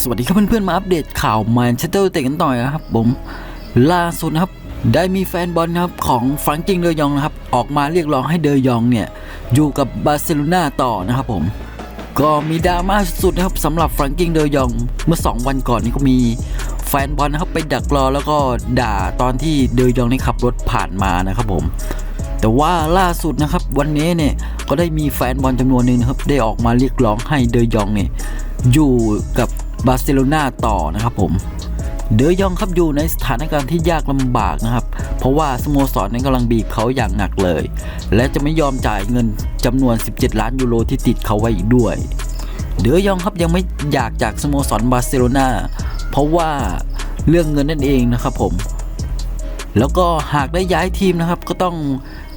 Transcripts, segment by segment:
สวัสดีครับเพื่อนๆมาอัปเดตข่าวแมนเชสเตอร์ยูไนเตะกันต่อยนะครับผมล่าสุดนะครับได้มีแฟนบอลครับของฟรังกิงเดยองนะครับออกมาเรียกร้องให้เดยองเนี่ยอยู่กับบาร์เซโลนาต่อนะครับผมก็มีดราม่าสุดๆนะครับสำหรับฟรังกิงเดยองเมื่อ 2 วันก่อนนี้ก็มีแฟนบอลนะครับไปดักรอแล้วก็ด่าตอนที่เดยองนี่ขับรถผ่านมานะครับผมแต่ว่าล่าสุดนะครับวันนี้เนี่ยก็ได้มีแฟนบอลจำนวนหนึ่งนะครับได้ออกมาเรียกร้องให้เดยองเนี่ยอยู่กับ บาร์เซโลนาต่อนะครับผมเดยองครับอยู่ในสถานการณ์ที่ยากลำบากนะครับ เพราะว่าสโมสรนั้นกำลังบีบเขาอย่างหนักเลย และจะไม่ยอมจ่ายเงินจำนวน 17 ล้านยูโรที่ติดเขาไว้อีกด้วย เดยองครับยังไม่อยากจากสโมสรบาร์เซโลนาเพราะว่าเรื่องเงินนั่นเองนะครับผม แล้วก็หากได้ย้ายทีมนะครับ ก็ต้อง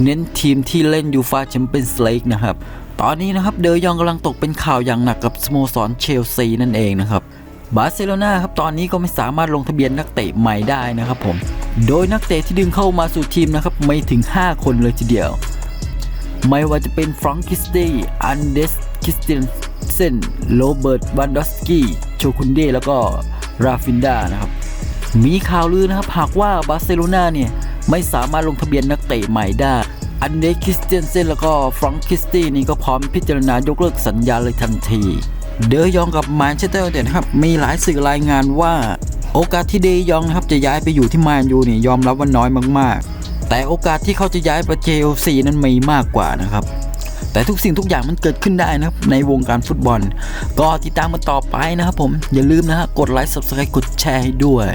เน้นทีมที่เล่นยูฟาแชมเปี้ยนส์ลีกนะครับ ตอนนี้นะครับเดยองกำลังตกเป็นข่าวอย่างหนักกับสโมสรเชลซีนั่นเองนะครับบาร์เซโลนาครับตอนนี้ก็ไม่สามารถลงทะเบียนนักเตะใหม่ได้นะครับผมโดยนักเตะที่ดึงเข้ามาสู่ทีมนะครับไม่ถึง 5 คนเลยทีเดียว ไม่ว่าจะเป็นฟรังคิสตี้อันเดสคิสเตนเซนโรเบิร์ตวันดอสกี้โชคุนเดแล้วก็ราฟินดานะครับ มีข่าวลือนะครับหากว่าบาร์เซโลนาเนี่ยไม่สามารถลงทะเบียนนักเตะใหม่ได้อันเดคริสเตียนเซนแล้วก็ฟรังคิสตี้นี่ก็พร้อมพิจารณายกเลิกสัญญาเลยทันที เดยองกับแมนเชสเตอร์ยูไนเต็ดนะครับมีหลายสื่อรายงานว่า โอกาสที่เดยองนะครับจะย้ายไปอยู่ที่แมนยูเนี่ยยอมรับว่าน้อยมากๆ แต่โอกาสที่เขาจะย้ายไปเชลซีนั้นมีมากกว่านะครับ แต่ทุกสิ่งทุกอย่างมันเกิดขึ้นได้นะครับในวงการฟุตบอล ก็ติดตามกันต่อไปนะครับผมอย่าลืมนะฮะกดไลค์ subscribe กดแชร์ให้ด้วย